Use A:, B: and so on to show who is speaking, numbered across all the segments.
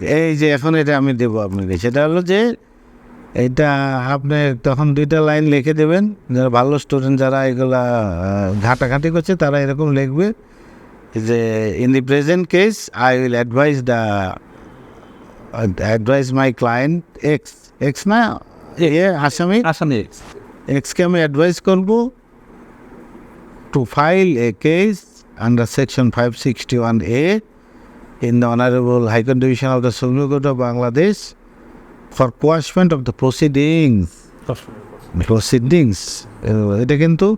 A: এই যে এখন এটা আমি দেবো আপনাকে। সেটা হলো যে এটা আপনি তখন দুইটা লাইন লিখে দেবেন। যারা ভালো স্টুডেন্ট যারা এগুলা ঘাটাঘাটি করছে তারা এরকম লিখবে যে in the present case I will advise the advise my client X X না? এ আসামি?
B: আসামি এক্স
A: এক্সকে আমি অ্যাডভাইস করব to file a case under section five sixty one A in the honourable High Court division of the Supreme Court of Bangladesh for quashment of the proceedings proceedings এটা কিন্তু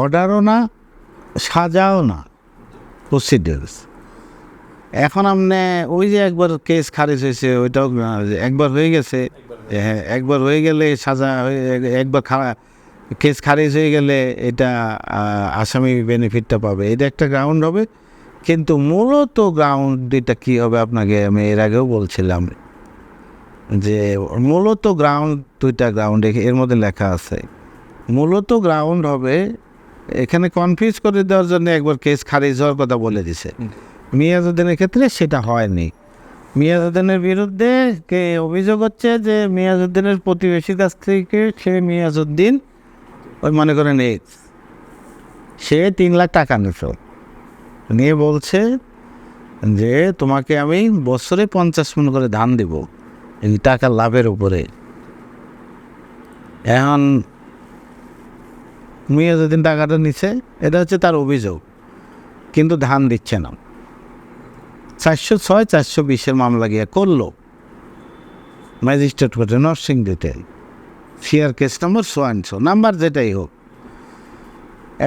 A: অর্ডারও না, সাজাও না প্রসিডিংস এখন আপনি ওই যে একবার কেস খারিজ হয়েছে, ওইটাও একবার হয়ে গেছে হ্যাঁ একবার হয়ে গেলে সাজা একবার কেস খারিজ হয়ে গেলে এটা আসামি বেনিফিটটা পাবে। এটা একটা গ্রাউন্ড হবে। কিন্তু মূলত গ্রাউন্ড এটা কী হবে আপনাকে আমি এর আগেও বলছিলাম যে মূলত গ্রাউন্ড দুইটা গ্রাউন্ড এর মধ্যে লেখা আছে। মূলত গ্রাউন্ড হবে এখানে কনফিউজ করে দেওয়ার জন্য একবার কেস খারিজ হওয়ার কথা বলে দিছে। মিয়াজুদ্দিনের ক্ষেত্রে সেটা হয়নি। মিয়াজুদ্দিনের বিরুদ্ধে কে অভিযোগ হচ্ছে যে মিয়াজুদ্দিনের প্রতিবেশীর কাছ থেকে সে মিয়াজুদ্দিন ওই মনে করেন এক্স সে তিন লাখ টাকা নিত নিয়ে বলছে যে, তোমাকে আমি বছরে পঞ্চাশ মন করে ধান দেব এই টাকা লাভের উপরে। এখন মেয়ে যেদিন টাকাটা নিচ্ছে এটা হচ্ছে তার অভিযোগ, কিন্তু ধান দিচ্ছে না। চারশো ছয়, চারশো বিশের মামলা গিয়ে করল ম্যাজিস্ট্রেট কোর্টে Narsingh detail CR case number সোয়ানশো number যেটাই হোক।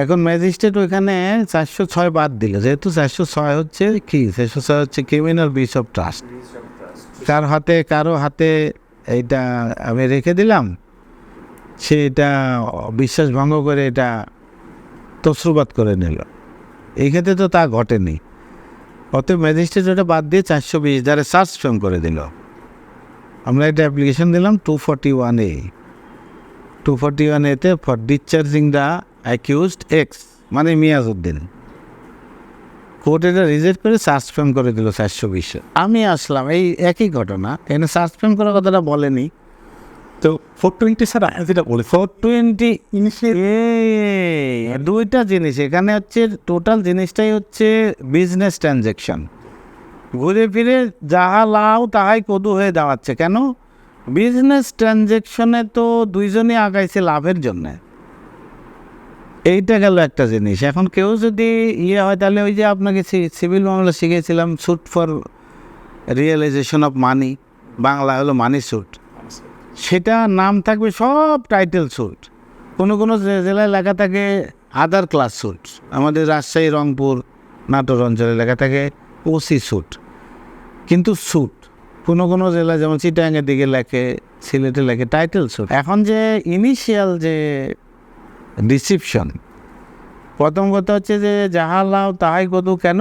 A: এখন ম্যাজিস্ট্রেট ওইখানে চারশো ছয় বাদ দিল। যেহেতু চারশো ছয় হচ্ছে কি? চারশো ছয় হচ্ছে ক্রিমিনাল বিচ অফ ট্রাস্ট কার হাতে, কারও হাতে এইটা আমি রেখে দিলাম সে এটা বিশ্বাস ভঙ্গ করে এটা তসরুবাদ করে নিল। এই ক্ষেত্রে তো তা ঘটেনি। অতএব ম্যাজিস্ট্রেট ওটা বাদ দিয়ে চারশো বিশ দ্বারা সার্চ ফ্রেম করে দিল। আমরা একটা অ্যাপ্লিকেশন দিলাম two forty one A two forty one এতে ফর ডিসচার্জিং অ্যাকিউজড এক্স মানে মিয়াজউদ্দিন কোর্ট এটা রিজেক্ট করে ফ্রেম করে দিল চারশো বিশে। আমি আসলাম এই একই ঘটনা এখানে সাসপেন্ড করার কথাটা বলেনি।
B: তো ফোর টোয়েন্টি স্যার যেটা বলে
A: ফোর টোয়েন্টি দুইটা জিনিস এখানে হচ্ছে টোটাল জিনিসটাই হচ্ছে বিজনেস ট্রানজ্যাকশন ঘুরে ফিরে যাহা লাও তাহাই কদু হয়ে দাঁড়াচ্ছে কেন? বিজনেস ট্রানজ্যাকশনে তো দুইজনই আগাইছে লাভের জন্যে। এইটা গেল একটা জিনিস। এখন কেউ যদি ইয়ে হয়, তাহলে ওই যে আপনাকে সিভিল মামলা শিখেছিলাম suit for realisation of money Bangla হলো মানি স্যুট সেটা নাম থাকবে সব টাইটেল স্যুট কোনো কোনো জেলায় লেখা থাকে আদার ক্লাস স্যুট আমাদের রাজশাহী, রংপুর, নাটোর অঞ্চলে লেখা থাকে ওসি স্যুট কিন্তু স্যুট কোনো কোনো জেলা যেমন চিটাঙ্গের দিকে লেখে, সিলেটে লেখে টাইটেল স্যুট এখন যে ইনিশিয়াল যে ডিসিপশন প্রথম কথা হচ্ছে যে যাহা লাও তাহাই কত কেন?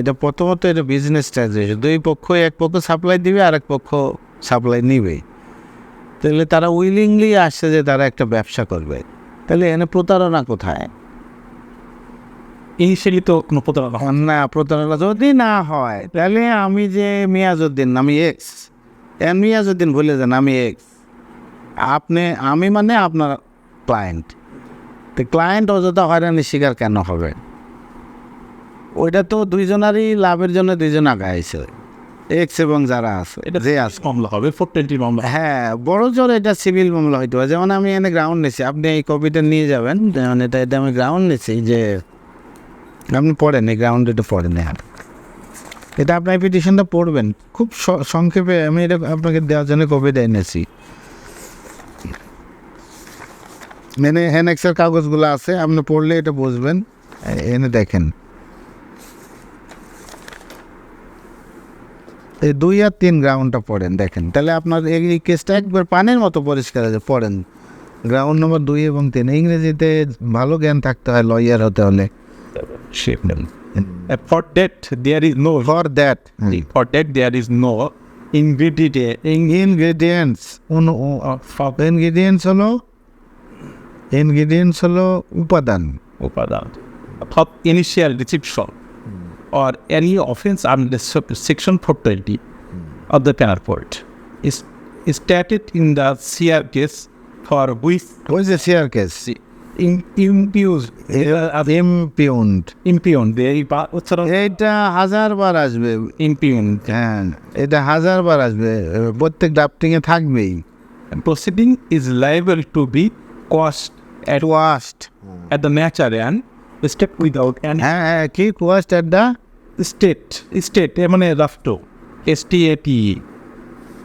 A: এটা প্রথমত এটা বিজনেস ট্রানজেকশন দুই পক্ষ এক পক্ষ সাপ্লাই দিবে আর এক পক্ষ সাপ্লাই নিবে। তাহলে তারা উইলিংলি আসছে যে তারা একটা ব্যবসা করবে। তাহলে এখানে প্রতারণা কোথায়?
B: ইনিশিয়ালি তো কোনো প্রতারণা হয়
A: না। প্রতারণা যদি না হয় তাহলে আমি যে মিয়াজউদ্দিন আমি এক্স এন মিয়াজউদ্দিন ভুলে যান আমি এক্স আপনি আমি মানে আপনার ক্লায়েন্ট তো ক্লায়েন্ট অযথা হয়রানির শিকার কেন হবে? ওইটা তো দুইজনারই লাভের জন্য দুইজন আগাইছে এক্স এবং যারা আছে
B: এটা
A: যে আছে।
B: মামলা হবে ফোর টোয়েন্টি মামলা।
A: হ্যাঁ বড় জোর এটা সিভিল মামলা হইতে পারে। যেমন আমি এনে গ্রাউন্ড নিছি আপনি এই কপিটা নিয়ে যাবেন যেমন এটা এটা আমি গ্রাউন্ড নিছি যে আপনি পড়েন এই গ্রাউন্ড এটা পড়েন আর। এটা আপনার পিটিশনটা পড়বেন। খুব সংক্ষেপে আমি এটা আপনাকে দেওয়ার জন্য কপিটা এনেছি। এনে এনএক্সের কাগজগুলো আছে আপনি পড়লে এটা বুঝবেন। এনে দেখেন। এই দুই আর তিন গ্রাউন্ডটা পড়েন দেখেন। তাহলে আপনার এই কেসটা একবার পানের মতো পরিষ্কার আছে পড়েন। গ্রাউন্ড নম্বর দুই এবং তিন ইংরেজিতে ভালো জ্ঞান থাকতে হয় লয়ার হতে হলে।
B: For that there is no
A: for that
B: for that there is no ingredient
A: ingredients ingredients হলো ইনগ্রিডিয়েন্টস হলো উপাদান।
B: উপাদান। অর্থাৎ initial deception or any offence under section four twenty of the purport is stated in the CR case for with
A: with the CR case
B: proceeding
A: is
B: liable to be quashed at,
A: quashed
B: at the matter and step without any
A: হ্যাঁ হ্যাঁ কি quashed at the
B: state state মানে রাফটো S T A T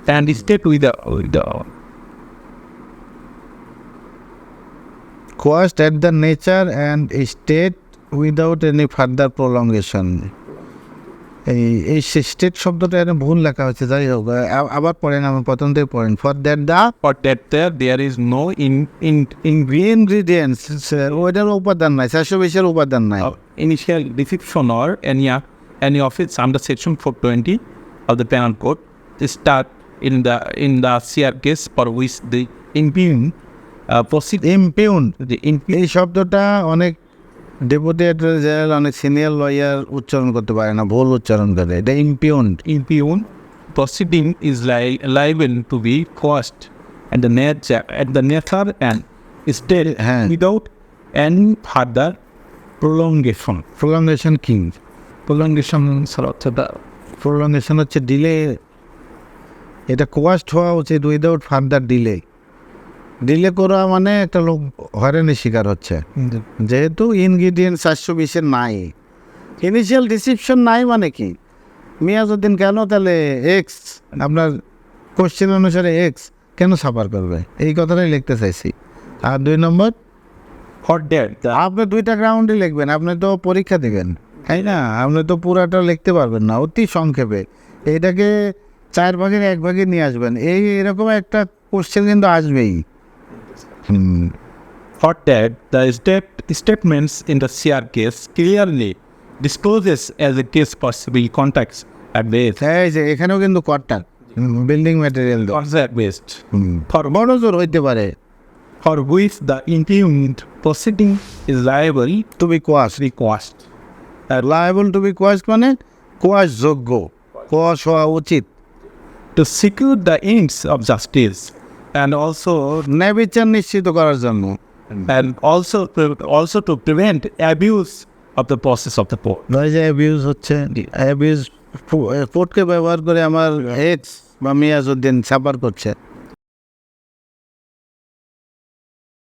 B: and state with the, with the
A: quashed at the nature and state without any further prolongation এই এই state শব্দটা এটা ভুল লেখা হয়েছে যাই হোক আবার পড়েন আমি প্রথম থেকে পড়েন for that
B: the for that there there is no in in
A: ingredients ওইটার উপাদান নাই চারশো বিশের উপাদান নাই।
B: Initial deception or এনিয়া any offence under section four twenty of the penal code stated in the in the CR case for with the
A: impugned
B: proceed impugned
A: এই শব্দটা অনেক ডেপুটি অ্যাটর্নি জেনারেল অনেক সিনিয়র লয়ার উচ্চারণ করতে পারে না ভুল উচ্চারণ করে এটা
B: impugned proceeding is li- liable to be quashed at the nature at the nature and state
A: হ্যাঁ।
B: without any further prolongation.
A: Prolongation কি
B: ছাড়া হচ্ছে
A: প্রলঙ্গেশন হচ্ছে ডিলে এটা কোয়াস্ট হওয়া উচিত উইদাউট ফার্দার ডিলে ডিলে করা মানে একটা লোক হয়রানির শিকার হচ্ছে। যেহেতু ইনগ্রিডিয়েন্ট চারশো বিশের নাই। ইনিশিয়াল ডিসিপশন নাই মানে কি? মিয়াজউদ্দিন কেন তাহলে এক্স আপনার কোশ্চেন অনুসারে এক্স কেন সাফার করবে? এই কথাটাই লিখতে চাইছি। আর দুই নম্বর?
B: That the
A: আপনি দুইটা গ্রাউন্ডে লিখবেন আপনি তো পরীক্ষা দেবেন তাই না? আপনি তো পুরাটা লিখতে পারবেন না অতি সংক্ষেপে। এইটাকে চার ভাগের এক ভাগে নিয়ে আসবেন। এই এরকম একটা কোশ্চেন কিন্তু আসবেই।
B: For that the step, statements in the CR case clearly discloses as a case possible contacts at base
A: এই যে এখানেও কিন্তু কটটা building material
B: contact based for
A: বড় জোর হইতে পারে
B: for which the impugned proceeding is liable
A: to be quashed
B: to be quashed.
A: Liable to be quashed মানে quash যোগ্য কোয়াশ হওয়া উচিত
B: to secure the ends of justice and also
A: ন্যায়বিচার নিশ্চিত করার জন্য
B: and also also to prevent abuse of the process of the court.
A: যে abuse হচ্ছে abuse কোর্টকে ব্যবহার করে আমার হেডস বা মিয়াজউদ্দিন সাফার করছে